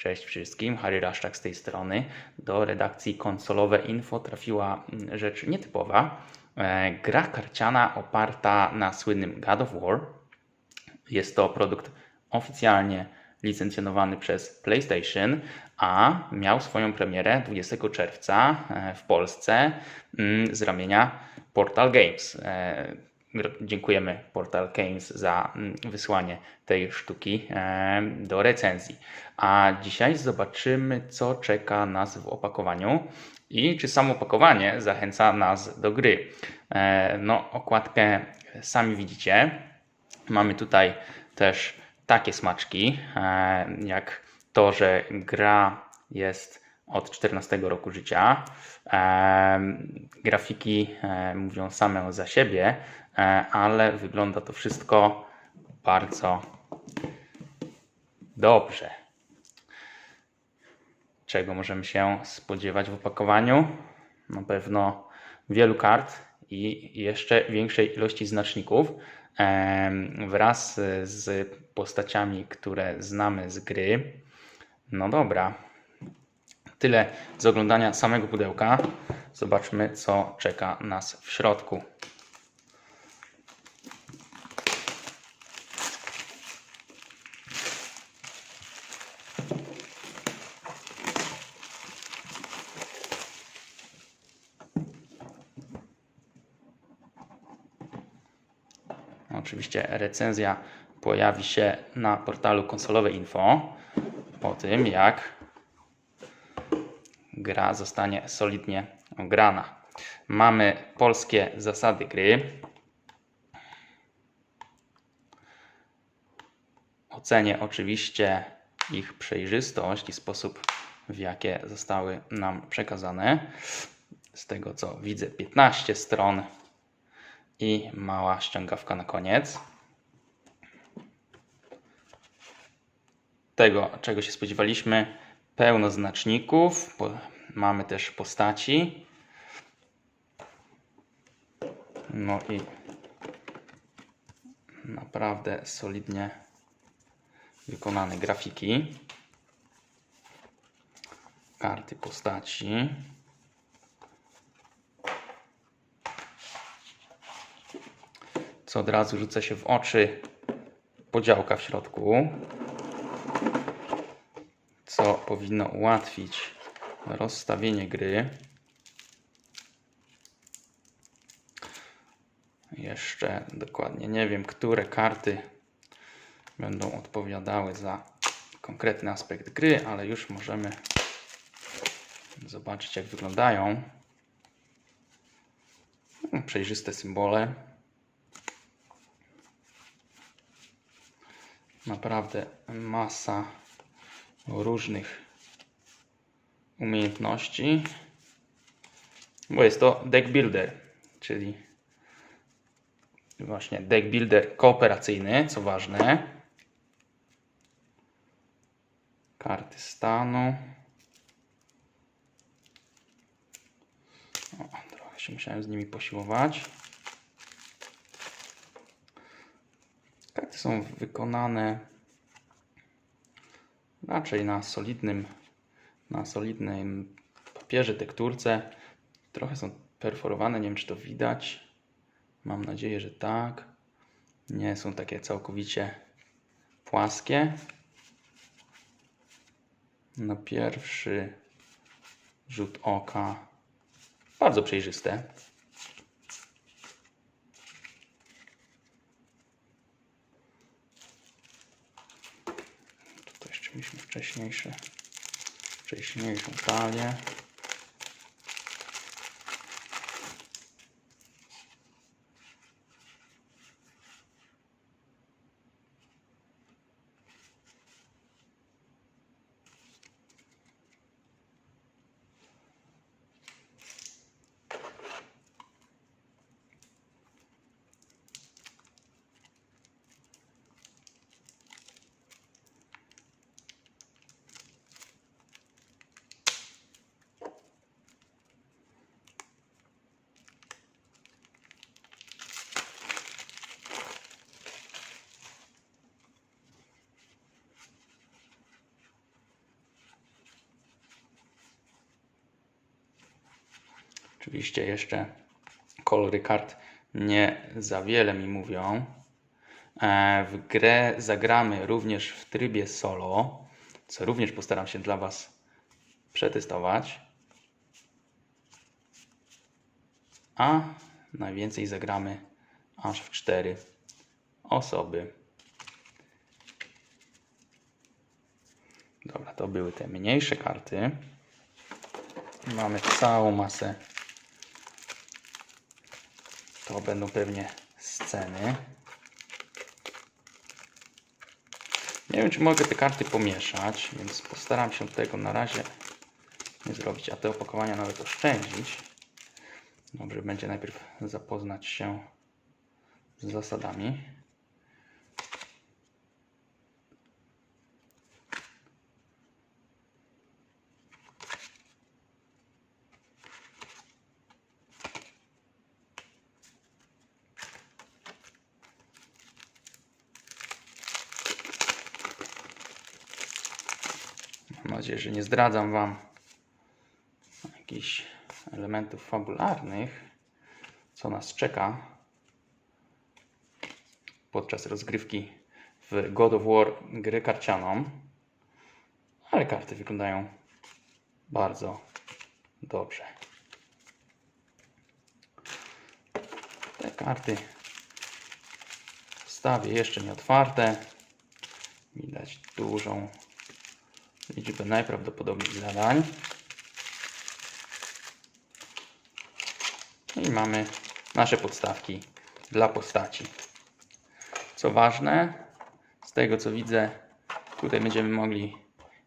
Cześć wszystkim, Harry Raszczak z tej strony. Do redakcji konsolowe info trafiła mm, rzecz nietypowa. E, Gra karciana oparta na słynnym God of War. Jest to produkt oficjalnie licencjonowany przez PlayStation, a miał swoją premierę 20 czerwca e, w Polsce mm, z ramienia Portal Games. Dziękujemy Portal Games za mm, wysłanie tej sztuki do recenzji. A dzisiaj zobaczymy, co czeka nas w opakowaniu i czy samo opakowanie zachęca nas do gry. E, No, okładkę sami widzicie. Mamy tutaj też takie smaczki, e, jak to, że gra jest od 14 roku życia. E, Grafiki e, mówią same za siebie, e, ale wygląda to wszystko bardzo dobrze. Czego możemy się spodziewać w opakowaniu? Na pewno wielu kart i jeszcze większej ilości znaczników em, wraz z postaciami, które znamy z gry. No dobra. Tyle z oglądania samego pudełka. Zobaczmy, co czeka nas w środku. Oczywiście recenzja pojawi się na portalu konsolowe info po tym, jak gra zostanie solidnie ograna. Mamy polskie zasady gry. Ocenię oczywiście ich przejrzystość i sposób, w jakie zostały nam przekazane. Z tego co widzę, 15 stron i mała ściągawka na koniec. Tego, czego się spodziewaliśmy, pełno znaczników, mamy też postaci. No i naprawdę solidnie wykonane grafiki. Karty postaci. co od razu rzuca się w oczy podziałka w środku, co powinno ułatwić rozstawienie gry. Jeszcze dokładnie nie wiem, które karty będą odpowiadały za konkretny aspekt gry, ale już możemy zobaczyć, jak wyglądają. Przejrzyste symbole. naprawdę masa różnych umiejętności, bo jest to deck builder, czyli właśnie deck builder kooperacyjny, co ważne. Karty stanu. O, trochę się musiałem z nimi posiłować. Karty są wykonane raczej na solidnym, na solidnym papierze, tekturce. Trochę są perforowane, nie wiem czy to widać. Mam nadzieję, że tak. Nie są takie całkowicie płaskie. Na pierwszy rzut oka bardzo przejrzyste. Tutaj jeszcze mieliśmy wcześniejsze, wcześniejszą talię. Oczywiście jeszcze kolory kart nie za wiele mi mówią. E, W grę zagramy również w trybie solo, co również postaram się dla Was przetestować. A najwięcej zagramy aż w cztery osoby. Dobra, to były te mniejsze karty. Mamy całą masę. To będą pewnie sceny. Nie wiem, czy mogę te karty pomieszać, więc postaram się tego na razie nie zrobić, a te opakowania nawet oszczędzić. Dobrze, będzie najpierw zapoznać się z zasadami. Mam nadzieję, że nie zdradzam Wam jakichś elementów fabularnych, co nas czeka podczas rozgrywki w God of War gry karcianą. Ale karty wyglądają bardzo dobrze. Te karty wstawię jeszcze nie otwarte. Widać dużą liczbę najprawdopodobniej zadań. I mamy nasze podstawki dla postaci. Co ważne, z tego co widzę, tutaj będziemy mogli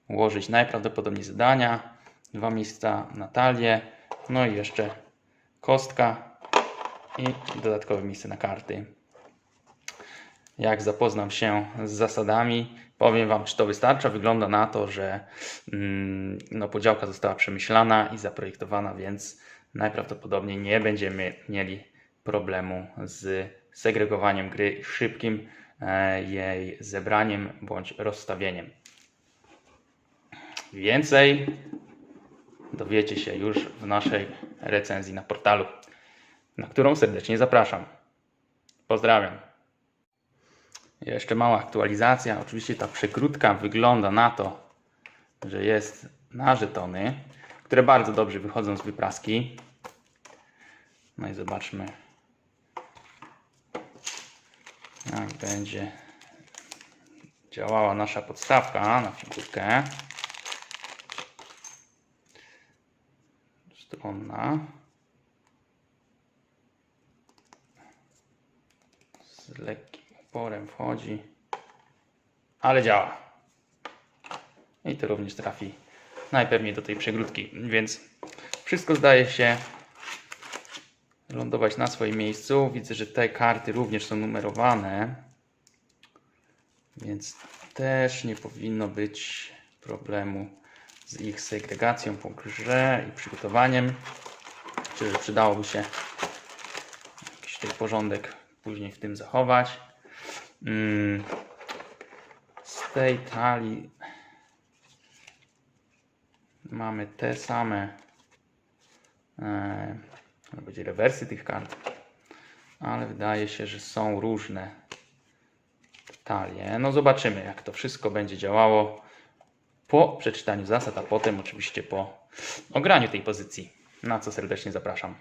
ułożyć najprawdopodobniej zadania, dwa miejsca na talię, no i jeszcze kostka i dodatkowe miejsce na karty. Jak zapoznam się z zasadami, powiem Wam, czy to wystarcza. Wygląda na to, że mm, no, podziałka została przemyślana i zaprojektowana, więc najprawdopodobniej nie będziemy mieli problemu z segregowaniem gry i szybkim e, jej zebraniem bądź rozstawieniem. Więcej dowiecie się już w naszej recenzji na portalu, na którą serdecznie zapraszam. Pozdrawiam. Jeszcze mała aktualizacja. Oczywiście ta przekrótka wygląda na to, że jest na żetony, które bardzo dobrze wychodzą z wypraski. No i zobaczmy, jak będzie działała nasza podstawka na figurkę. Stronna. Z lekkim oporem wchodzi, ale działa. I to również trafi najpewniej do tej przegródki, więc wszystko zdaje się lądować na swoim miejscu. Widzę, że te karty również są numerowane, więc też nie powinno być problemu z ich segregacją po grze i przygotowaniem. Że przydałoby się jakiś tutaj porządek później w tym zachować. Mm, Z tej talii mamy te same e, będzie rewersy tych kart, ale wydaje się, że są różne talie. No zobaczymy, jak to wszystko będzie działało po przeczytaniu zasad, a potem oczywiście po ograniu tej pozycji, na co serdecznie zapraszam.